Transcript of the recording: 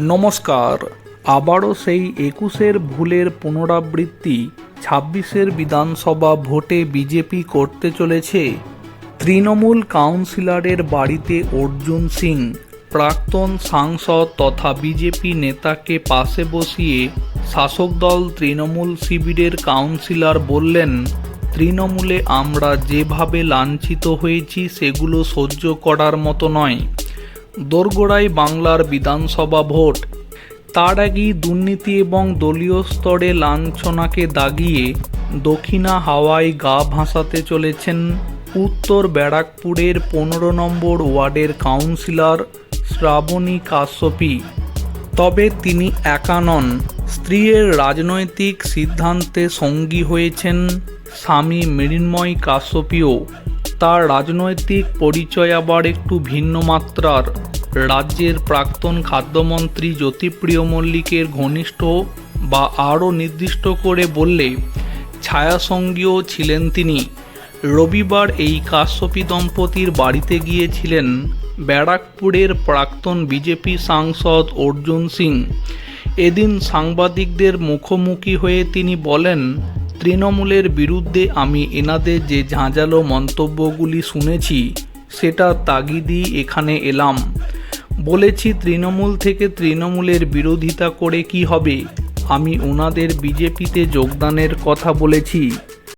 নমস্কার। আবারও সেই একুশের ভুলের পুনরাবৃত্তি ছাব্বিশের বিধানসভা ভোটে বিজেপি করতে চলেছে। তৃণমূল কাউন্সিলরের বাড়িতে অর্জুন সিং, প্রাক্তন সাংসদ তথা বিজেপি নেতাকে পাশে বসিয়ে শাসক দল তৃণমূল শিবিরের কাউন্সিলর বললেন, তৃণমূলে আমরা যেভাবে লাঞ্ছিত হয়েছি, সেগুলো সহ্য করার মতো নয়। দোরগোড়ায় বাংলার বিধানসভা ভোট। তার আগেই দুর্নীতি এবং দলীয় স্তরে লাঞ্ছনাকে দাগিয়ে দক্ষিণা হাওয়ায় গা ভাসাতে চলেছেন উত্তর ব্যারাকপুরের পনেরো নম্বর ওয়ার্ডের কাউন্সিলর শ্রাবণী কাশ্যপী। তবে তিনি একা নন। স্ত্রীর রাজনৈতিক সিদ্ধান্তে সঙ্গী হয়েছেন স্বামী মৃন্ময় কাশ্যপীও। তার রাজনৈতিক পরিচয় আবার একটু ভিন্ন মাত্রার। রাজ্যের প্রাক্তন খাদ্যমন্ত্রী জ্যোতিপ্রিয় মল্লিকের ঘনিষ্ঠ বা আরও নির্দিষ্ট করে বললে, ছায়াসঙ্গীও ছিলেন তিনি। রবিবার এই কাশ্যপী দম্পতির বাড়িতে গিয়েছিলেন ব্যারাকপুরের প্রাক্তন বিজেপি সাংসদ অর্জুন সিং। এদিন সাংবাদিকদের মুখোমুখি হয়ে তিনি বলেন তৃণমূলের বিরুদ্ধে আমি এনাদের যে ঝাঁঝালো মন্তব্যগুলি শুনেছি, সেটা তাগিদি এখানে এলাম। বলেছি, তৃণমূল থেকে তৃণমূলের বিরোধিতা করে কি হবে? আমি ওনাদের বিজেপিতে যোগদানের কথা বলেছি।